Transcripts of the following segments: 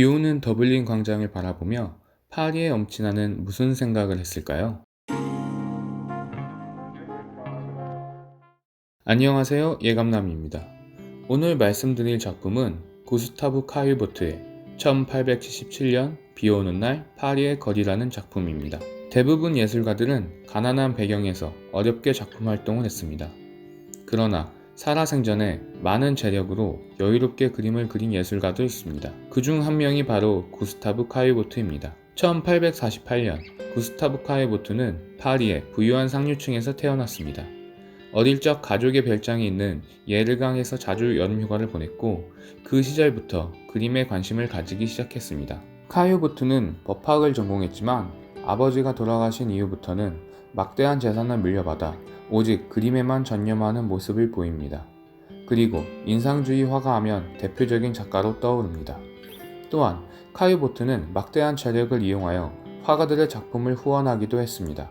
비오는 더블린 광장을 바라보며 파리의 엄친아는 무슨 생각을 했을까요? 안녕하세요. 예감남입니다. 오늘 말씀드릴 작품은 구스타브 카일보트의 1877년 비 오는 날 파리의 거리라는 작품입니다. 대부분 예술가들은 가난한 배경에서 어렵게 작품 활동을 했습니다. 그러나 살아생전에 많은 재력으로 여유롭게 그림을 그린 예술가도 있습니다. 그 중 한 명이 바로 구스타브 카이보트입니다. 1848년 구스타브 카이보트는 파리의 부유한 상류층에서 태어났습니다. 어릴 적 가족의 별장이 있는 예르강에서 자주 여름휴가를 보냈고 그 시절부터 그림에 관심을 가지기 시작했습니다. 카이보트는 법학을 전공했지만 아버지가 돌아가신 이후부터는 막대한 재산을 물려받아 오직 그림에만 전념하는 모습을 보입니다. 그리고 인상주의 화가하면 대표적인 작가로 떠오릅니다. 또한 카이보트는 막대한 재력을 이용하여 화가들의 작품을 후원하기도 했습니다.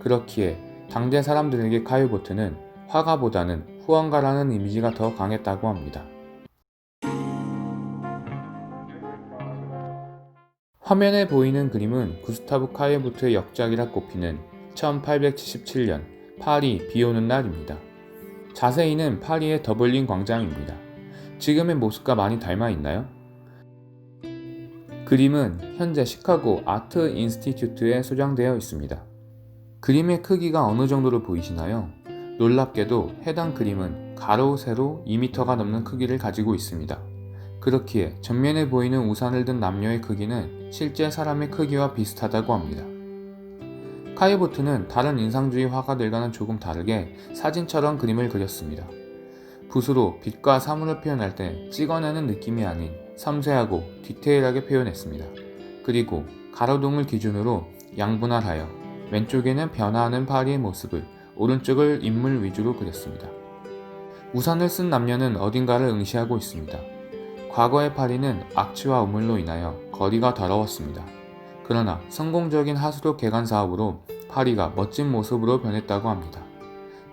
그렇기에 당대 사람들에게 카이보트는 화가보다는 후원가라는 이미지가 더 강했다고 합니다. 화면에 보이는 그림은 구스타브 카이보트의 역작이라 꼽히는 1877년 파리 비 오는 날입니다. 자세히는 파리의 더블린 광장입니다. 지금의 모습과 많이 닮아 있나요? 그림은 현재 시카고 아트 인스티튜트에 소장되어 있습니다. 그림의 크기가 어느 정도로 보이시나요? 놀랍게도 해당 그림은 가로, 세로 2m가 넘는 크기를 가지고 있습니다. 그렇기에 전면에 보이는 우산을 든 남녀의 크기는 실제 사람의 크기와 비슷하다고 합니다. 카이보트는 다른 인상주의 화가들과는 조금 다르게 사진처럼 그림을 그렸습니다. 붓으로 빛과 사물을 표현할 때 찍어내는 느낌이 아닌 섬세하고 디테일하게 표현했습니다. 그리고 가로등을 기준으로 양분할하여 왼쪽에는 변화하는 파리의 모습을 오른쪽을 인물 위주로 그렸습니다. 우산을 쓴 남녀는 어딘가를 응시하고 있습니다. 과거의 파리는 악취와 우물로 인하여 거리가 더러웠습니다. 그러나 성공적인 하수도 개간 사업으로 파리가 멋진 모습으로 변했다고 합니다.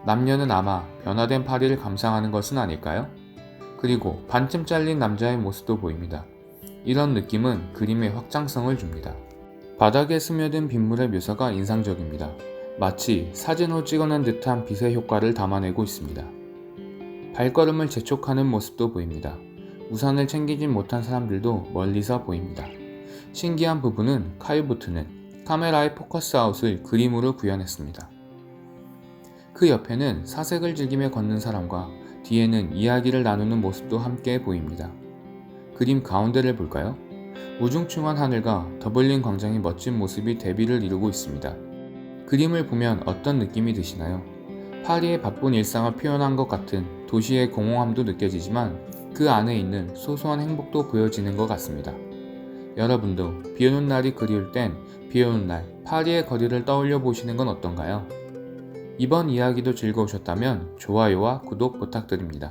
남녀는 아마 변화된 파리를 감상하는 것은 아닐까요? 그리고 반쯤 잘린 남자의 모습도 보입니다. 이런 느낌은 그림의 확장성을 줍니다. 바닥에 스며든 빗물의 묘사가 인상적입니다. 마치 사진으로 찍어낸 듯한 빛의 효과를 담아내고 있습니다. 발걸음을 재촉하는 모습도 보입니다. 우산을 챙기진 못한 사람들도 멀리서 보입니다. 신기한 부분은 카이보트는 카메라의 포커스 아웃을 그림으로 구현했습니다. 그 옆에는 사색을 즐기며 걷는 사람과 뒤에는 이야기를 나누는 모습도 함께 보입니다. 그림 가운데를 볼까요? 우중충한 하늘과 더블린 광장의 멋진 모습이 대비를 이루고 있습니다. 그림을 보면 어떤 느낌이 드시나요? 파리의 바쁜 일상을 표현한 것 같은 도시의 공허함도 느껴지지만 그 안에 있는 소소한 행복도 보여지는 것 같습니다. 여러분도 비 오는 날이 그리울 땐 비 오는 날 파리의 거리를 떠올려 보시는 건 어떤가요? 이번 이야기도 즐거우셨다면 좋아요와 구독 부탁드립니다.